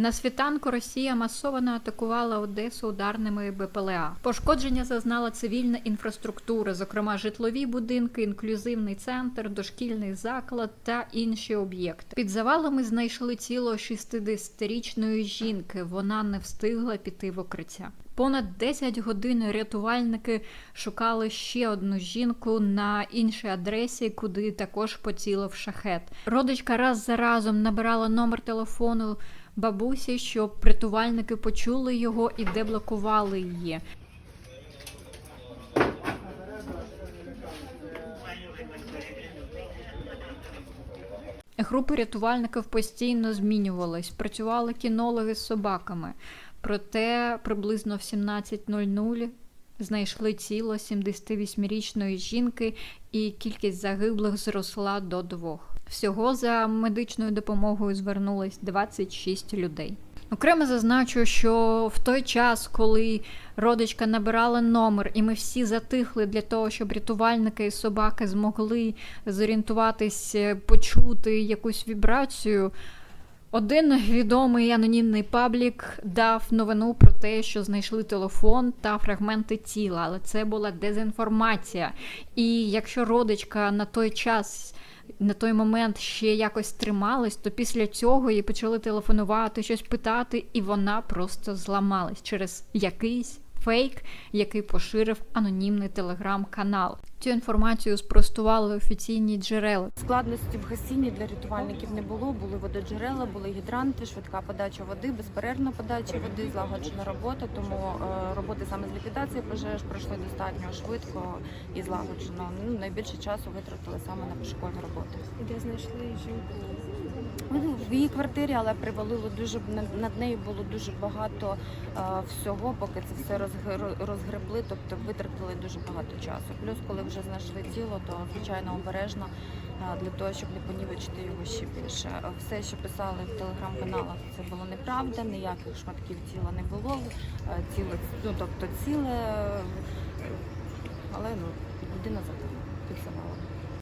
На світанку Росія масово атакувала Одесу ударними БПЛА. Пошкодження зазнала цивільна інфраструктура, зокрема житлові будинки, інклюзивний центр, дошкільний заклад та інші об'єкти. Під завалами знайшли тіло 60-річної жінки. Вона не встигла піти в укриття. Понад 10 годин рятувальники шукали ще одну жінку на іншій адресі, куди також поцілив шахет. Родичка раз за разом набирала номер телефону бабусі, щоб рятувальники почули його і деблокували її. Групи рятувальників постійно змінювались, працювали кінологи з собаками. Проте приблизно в 17.00 знайшли тіло 78-річної жінки, і кількість загиблих зросла до двох. Всього за медичною допомогою звернулось 26 людей. Окремо зазначу, що в той час, коли родичка набирала номер, і ми всі затихли для того, щоб рятувальники і собаки змогли зорієнтуватись, е, почути якусь вібрацію. Один відомий анонімний паблік дав новину про те, що знайшли телефон та фрагменти тіла, але це була дезінформація. І якщо родичка на той час, на той момент ще якось трималась, то після цього їй почали телефонувати, щось питати, і вона просто зламалась через якийсь фейк, який поширив анонімний телеграм-канал. Цю інформацію спростували офіційні джерела. Складності в гасінні для рятувальників не було. Були вододжерела, були гідранти, швидка подача води, безперервна подача води, злагоджена робота. Тому е, роботи саме з ліквідації пожеж пройшли достатньо швидко і злагоджено. Ну найбільше часу витратили саме на пошукові роботи. де знайшли жінку. В її квартирі, але привалило дуже над- нею було дуже багато е, всього, поки це все розгр- розгребли, тобто витратили дуже багато часу. Плюс, коли вже знайшли тіло, то звичайно обережно е, для того, щоб не понівечити його ще більше. Все, що писали в телеграм-каналах, це було неправда, ніяких шматків тіла не було. е, Ціле, ну тобто ціле, але ну людина загинула під завалом.